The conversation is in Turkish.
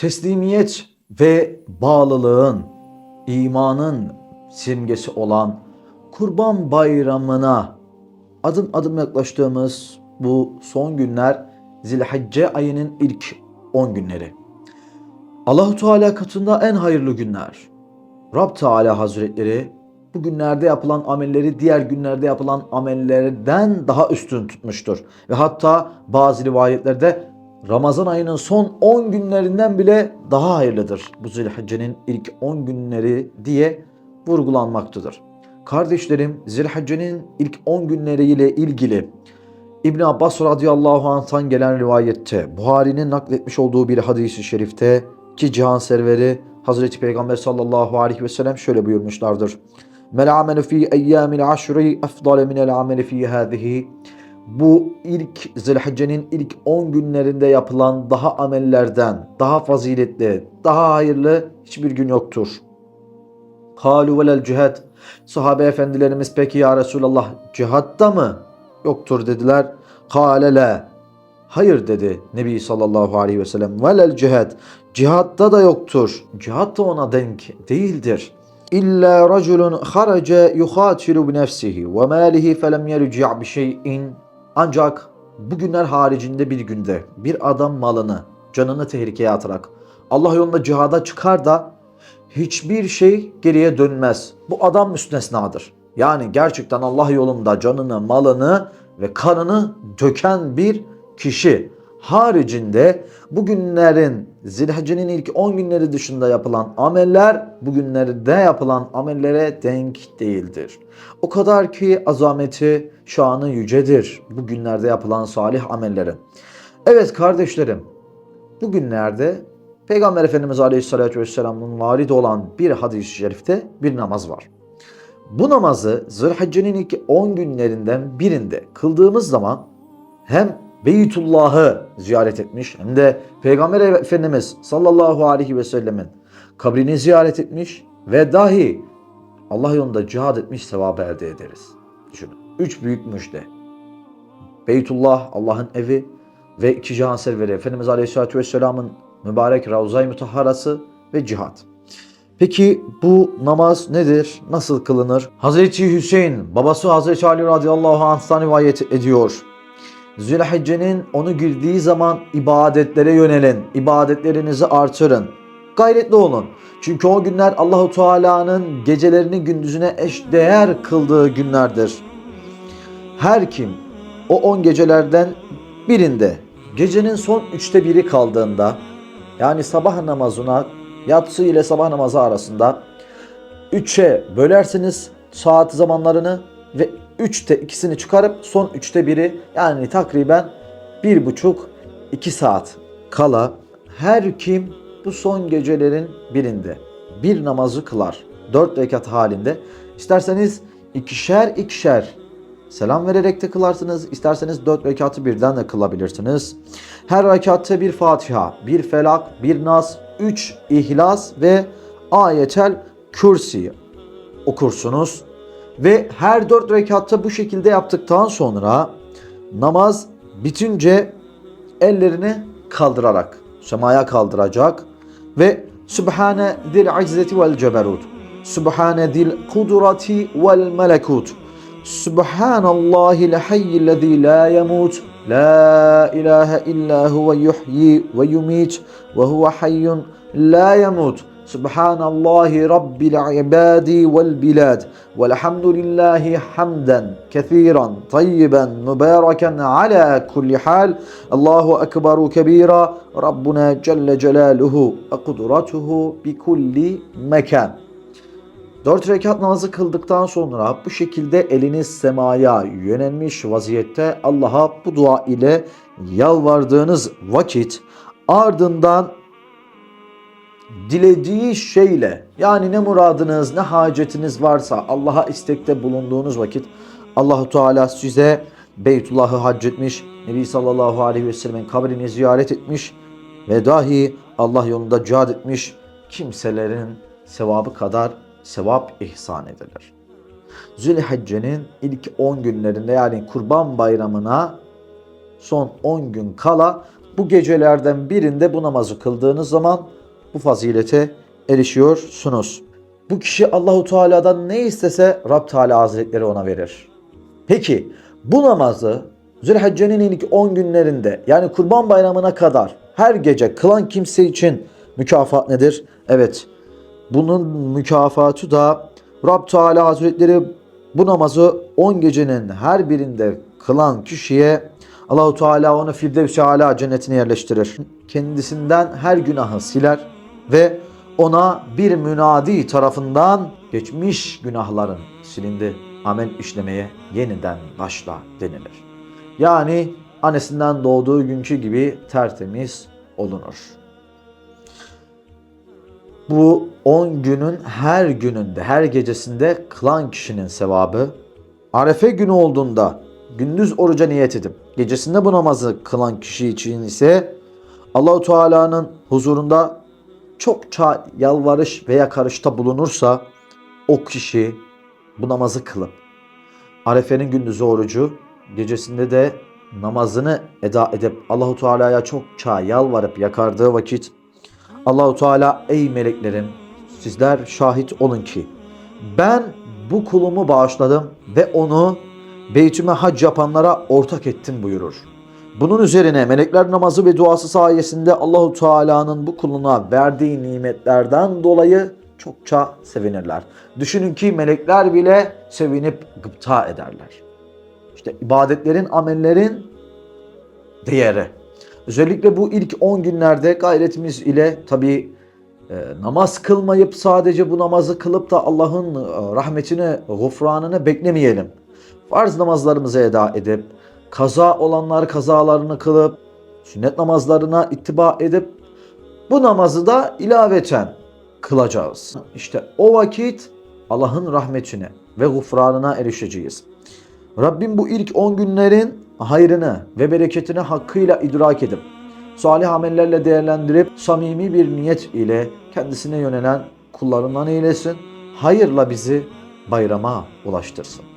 teslimiyet ve bağlılığın, imanın simgesi olan Kurban Bayramı'na adım adım yaklaştığımız bu son günler Zilhicce ayının ilk 10 günleri. Allahu Teala katında en hayırlı günler. Rab Teala Hazretleri bu günlerde yapılan amelleri diğer günlerde yapılan amellerden daha üstün tutmuştur. Ve hatta bazı rivayetlerde Ramazan ayının son 10 günlerinden bile daha hayırlıdır. Bu Zilhicce'nin ilk 10 günleri diye vurgulanmaktadır. Kardeşlerim Zilhicce'nin ilk 10 günleriyle ilgili İbn Abbas radıyallahu anh'tan gelen rivayette Buhari'nin nakletmiş olduğu bir hadisi şerifte ki cihan serveri Hazreti Peygamber sallallahu aleyhi ve sellem şöyle buyurmuşlardır. Mel amelu fi eyyamil aşri efdale minel ameli fi hâzihi bu ilk Zilhicce'nin ilk 10 günlerinde yapılan daha amellerden, daha faziletli, daha hayırlı hiçbir gün yoktur. Kalu velel cihad. Sahabe efendilerimiz peki ya Resulallah cihatta mı? Yoktur dediler. Kale la. Hayır dedi Nebi sallallahu aleyhi ve sellem. Velel cihad. Cihatta da yoktur. Cihat da ona denk değildir. İlla raculun haraca yuhatilu bi nefsihi ve malihi felem yerci' bi şey'in. Ancak bu günler haricinde bir günde bir adam malını, canını tehlikeye atarak Allah yolunda cihada çıkar da hiçbir şey geriye dönmez. Bu adam müstesnadır. Yani gerçekten Allah yolunda canını, malını ve kanını döken bir kişi haricinde bu günlerin Zilhicce'nin ilk 10 günleri dışında yapılan ameller bugünlerde yapılan amellere denk değildir. O kadar ki azameti, şanı yücedir bu günlerde yapılan salih amellerin. Evet kardeşlerim, bugünlerde Peygamber Efendimiz Aleyhisselatü Vesselam'ın varid olan bir hadis-i şerifte bir namaz var. Bu namazı Zülhicce'nin ilk 10 günlerinden birinde kıldığımız zaman hem Beytullah'ı ziyaret etmiş hem de Peygamber Efendimiz sallallahu aleyhi ve sellemin kabrini ziyaret etmiş ve dahi Allah yolunda cihad etmiş sevabı elde ederiz. Düşünün. Üç büyük müjde. Beytullah Allah'ın evi ve iki cihan serveri Efendimiz Aleyhisselatü Vesselam'ın mübarek Ravza-i Mutahharası ve cihat. Peki bu namaz nedir? Nasıl kılınır? Hazreti Hüseyin babası Hazreti Ali radıyallahu anh'tan rivayet ediyor. Zülhicce'nin onu girdiği zaman ibadetlere yönelin. ibadetlerinizi artırın. Gayretli olun. Çünkü o günler Allahu Teala'nın gecelerini gündüzüne eşdeğer kıldığı günlerdir. Her kim o 10 gecelerden birinde gecenin son üçte biri kaldığında yani sabah namazına yatsı ile sabah namazı arasında 3'e bölersiniz saat zamanlarını ve 3'te ikisini çıkarıp son 3'te biri yani takriben 1,5-2 saat kala her kim bu son gecelerin birinde bir namazı kılar. 4 rekat halinde. İsterseniz ikişer ikişer selam vererek de kılarsınız. İsterseniz 4 rekatı birden de kılabilirsiniz. Her rekatta bir Fatiha, bir Felak, bir Nas, 3 İhlas ve Ayetel Kürsi okursunuz. Ve her 4 rekatta bu şekilde yaptıktan sonra namaz bitince ellerini kaldırarak semaya kaldıracak ve Sübhane dil izzeti vel ceberut. Sübhane dil kudreti vel melekut. Subhanallahil hayyillezî la yemut. La ilahe illa huve yuhyi ve yumit ve huve hayyun la yemut. Subhanallahi Rabbil ibadi vel bilad. Velhamdülillahi hamden kethiran tayyiben mübareken ala kulli hal. Allahu ekberu kebira. Rabbuna celle celaluhu ve kudratuhu bi kulli. Dört rekat namazı kıldıktan sonra bu şekilde eliniz semaya yönelmiş vaziyette Allah'a bu dua ile yalvardığınız vakit ardından dilediği şeyle yani ne muradınız ne hacetiniz varsa Allah'a istekte bulunduğunuz vakit Allahu Teala size Beytullah'ı hac etmiş, Nebi sallallahu aleyhi ve sellemin kabrini ziyaret etmiş ve dahi Allah yolunda cihad etmiş kimselerin sevabı kadar sevap ihsan edilir. Zülhicce'nin ilk 10 günlerinde yani Kurban Bayramı'na son 10 gün kala bu gecelerden birinde bu namazı kıldığınız zaman bu fazilete erişiyorsunuz. Bu kişi Allahu Teala'dan ne istese Rab Teala Hazretleri ona verir. Peki bu namazı Zülhicce'nin ilk 10 günlerinde yani Kurban Bayramı'na kadar her gece kılan kimse için mükafat nedir? Evet. Bunun mükafatı da Rab Teala Hazretleri bu namazı 10 gecenin her birinde kılan kişiye Allahu Teala onu Firdevs-i Ala cennetine yerleştirir. Kendisinden her günahı siler ve ona bir münadi tarafından geçmiş günahların silindi. Amel işlemeye yeniden başla denilir. Yani annesinden doğduğu günkü gibi tertemiz olunur. Bu 10 günün her gününde, her gecesinde kılan kişinin sevabı, Arefe günü olduğunda gündüz oruca niyet edip gecesinde bu namazı kılan kişi için ise Allahu Teala'nın huzurunda çokça yalvarış veya karışta bulunursa o kişi bu namazı kılıp Arefe'nin gündüzü orucu, gecesinde de namazını eda edip Allahu Teala'ya çokça yalvarıp yakardığı vakit Allahu Teala ey meleklerim sizler şahit olun ki ben bu kulumu bağışladım ve onu beytüme hac yapanlara ortak ettim buyurur. Bunun üzerine melekler namazı ve duası sayesinde Allahu Teala'nın bu kuluna verdiği nimetlerden dolayı çokça sevinirler. Düşünün ki melekler bile sevinip gıpta ederler. İşte ibadetlerin, amellerin değeri. Özellikle bu ilk 10 günlerde gayretimiz ile tabi namaz kılmayıp sadece bu namazı kılıp da Allah'ın e, rahmetini, gufranını beklemeyelim. Farz namazlarımızı eda edip, kaza olanlar kazalarını kılıp, sünnet namazlarına ittiba edip, bu namazı da ilaveten kılacağız. İşte o vakit Allah'ın rahmetine ve gufranına erişeceğiz. Rabbim bu ilk 10 günlerin hayrını ve bereketini hakkıyla idrak edip, salih amellerle değerlendirip, samimi bir niyet ile kendisine yönelen kullarından eylesin. Hayırla bizi bayrama ulaştırsın.